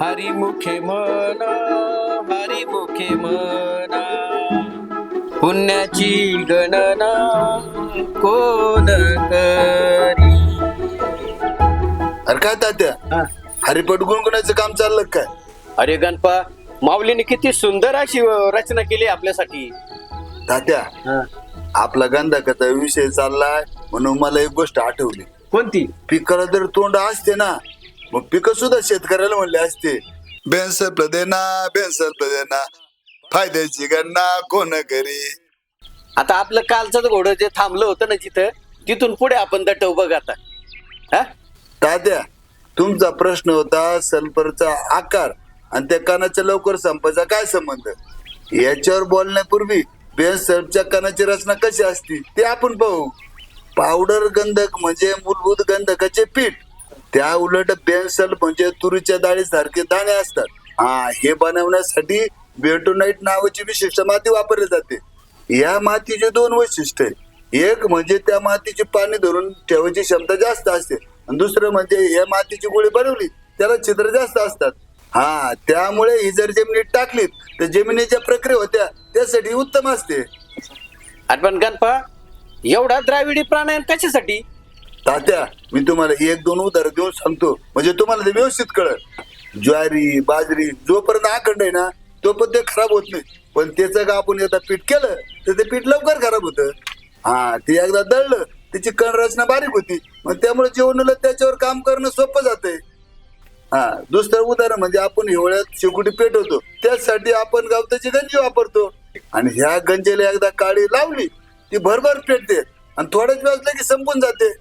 हरिमुखे म्हणा हरिमुखे म्हणा पुण्याची गणना कोण करी? अरे काय तात्या? हरिपट गुणगुणाचं काम चाललं का? काय अरे गणपा माऊलीने किती सुंदर अशी रचना केली आपल्यासाठी. तात्या आपला गंधकाचा विषय चाललाय म्हणून मला एक गोष्ट आठवली. कोणती? पिकाला जर तोंड असते ना मग पिकं सुद्धा शेतकऱ्याला म्हणले असते. बेनसर प्रदेना बेनसर प्रदेना फायद्याची गणना कोण करी? आता आपलं कालचं घोडं जे थांबलं होतं ना जिथं तिथून पुढे आपण दटव बघ आता. हा? तात्या तुमचा प्रश्न होता सल्फरचा आकार आणि त्या कानाच्या लवकर संपायचा काय संबंध? याच्यावर बोलण्यापूर्वी बेन सल्फच्या कानाची रचना कशी असती ते आपण पाहू. पावडर गंधक म्हणजे मूलभूत गंधकाचे पीठ. त्या उलट बेन म्हणजे तुरीच्या डाळीसारखे दाणे असतात. हा हे बनवण्यासाठी बेटोनाईट नावाची विशिष्ट माती वापरली जाते. या मातीचे दोन वैशिष्ट्य आहे एक म्हणजे त्या मातीची पाणी धरून ठेवायची क्षमता जास्त असते. आणि दुसरं म्हणजे या मातीची गोळी बनवली त्याला छिद्र जास्त असतात. हा त्यामुळे ही जर जमिनीत टाकलीत तर जमिनीच्या प्रक्रिया होत्या त्यासाठी उत्तम असते. अरे पण गणपा एवढा द्राविडी प्राणायाम कशासाठी? तात्या मी तुम्हाला एक दोन उदाहरण देऊन सांगतो. म्हणजे तुम्हाला ते व्यवस्थित कळत ज्वारी बाजरी जोपर्यंत आखंड आहे ना तोपर्यंत ते खराब होत नाही. पण त्याचं का आपण एकदा पीठ केलं तर ते पीठ लवकर खराब होतं. हा ते एकदा दळलं त्याची कण रचना बारीक होती. मग त्यामुळे जेवणाला त्याच्यावर काम करणं सोपं जातंय. हा दुसरं उदाहरण म्हणजे आपण हिवाळ्यात शेकोटी पेटवतो त्यासाठी आपण गवताची गंजी वापरतो. आणि ह्या गंजेला एकदा काळी लावली ती भरभर पेटते. आणि थोड्याच वेळात की संपून जाते.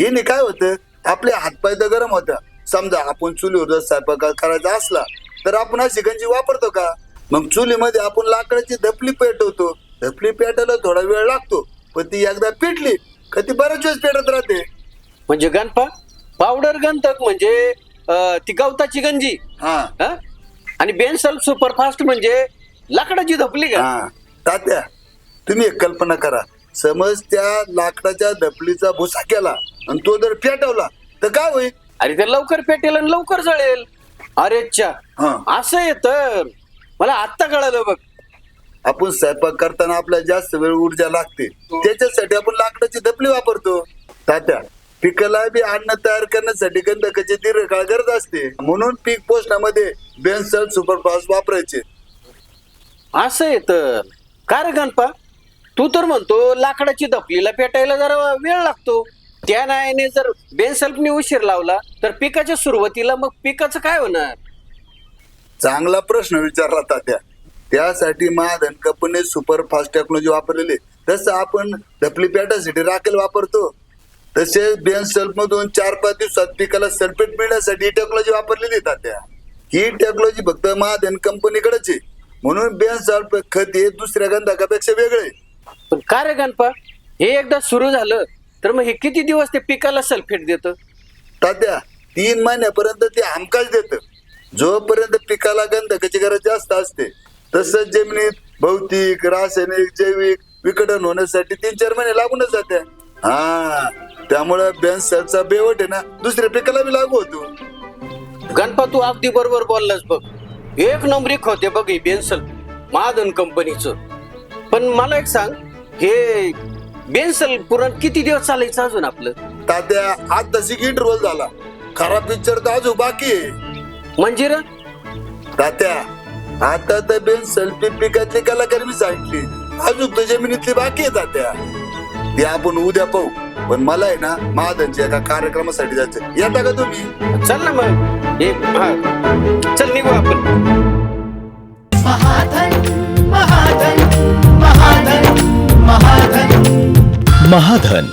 हिने काय होतं? आपले हातपाय तर गरम होता. समजा आपण चुलीवर जर स्वयंपाक करायचा असला तर आपण अशी गंजी वापरतो का? मग चुलीमध्ये आपण लाकडाची धपली पेटवतो. धपली पेटायला थोडा वेळ लागतो पण ती एकदा पेटली का ती बऱ्याच वेळेस पेटत राहते. म्हणजे गणपा? पावडर गंधक म्हणजे अं, ती गवताची गंजी. हा. हा? आणि बेनसल सुपरफास्ट म्हणजे लाकडाची धपली का? हा. तात्या तुम्ही एक कल्पना करा. समज त्या लाकडाच्या दपलीचा भुसा केला आणि तो जर पेटवला तर काय होईल? अरे ते लवकर पेटेल आणि लवकर जळेल. अरे च्या हा. असं आहे तर. मला आत्ता कळालं बघ. आपण स्वयंपाक करताना आपल्याला जास्त वेळ ऊर्जा लागते. त्याच्यासाठी आपण लाकडाची दपली वापरतो. तात्या पिकाला बी अन्न तयार करण्यासाठी गंधकाची दीर्घकाळ गरज असते. म्हणून पीक पोषणामध्ये बेन्सल सुपरफास्ट वापरायचे. असं आहे तर. का रे गणपा? तू तर म्हणतो लाकडाची धपलीला पेटायला जरा वेळ लागतो. त्या नायाने जर बेनसल्फने उशीर लावला तर पिकाच्या सुरुवातीला मग पिकाचं काय होणार? चांगला प्रश्न विचारला तात्या. त्यासाठी Mahadhan company super fast technology वापरलेली. तसं आपण धपली पेटासाठी राखेल वापरतो तसेच बेन सल्फ मधून चार पाच दिवसात पिकाला सल्फेट मिळण्यासाठी ही टेक्नॉलॉजी वापरलेली तात्या. ही टेक्नॉलॉजी फक्त महाधन कंपनीकडेच आहे. म्हणून बेन सल्फ खत हे दुसऱ्या गंधकापेक्षा वेगळे आहे. पण का रे गणपा? हे एकदा सुरू झालं तर मग हे किती दिवस ते पिकाला सल्फेट देतं? तात्या तीन महिन्यापर्यंत ते हमखास देत. जोपर्यंत पिकाला गंधकाची गरज जास्त असते तसंच जमिनीत भौतिक रासायनिक जैविक विघटन होण्यासाठी तीन चार महिने लागूनच जाते. हा त्यामुळे बेन्सरचा बेवट आहे ना दुसऱ्या पिकाला बी लागू होतो. गणपा तू अगदी बरोबर बोललास बघ. एक नंबरी होते बघ हे बेन्सल महादन कंपनीचं. पण मला एक सांग हे बेन्सल पुरण किती दिवस चालायचं अजून आपलं? तात्या आज तशी इंटरव्हल झाला. खराब पिक्चर तर अजून बाकी आहे. म्हणजे र? तात्या आता तर बेन सेल्फी पिकातली कलाकार मी सांगितली. अजून तर जमिनीतली बाकी आहे तात्या. ते आपण उद्या पाहू. पण मला आहे ना महादनच्या एका कार्यक्रमासाठी जायचं येता का तुम्ही? चल ना मग. एक हा. चल निघू आपण. महाधन. महाधन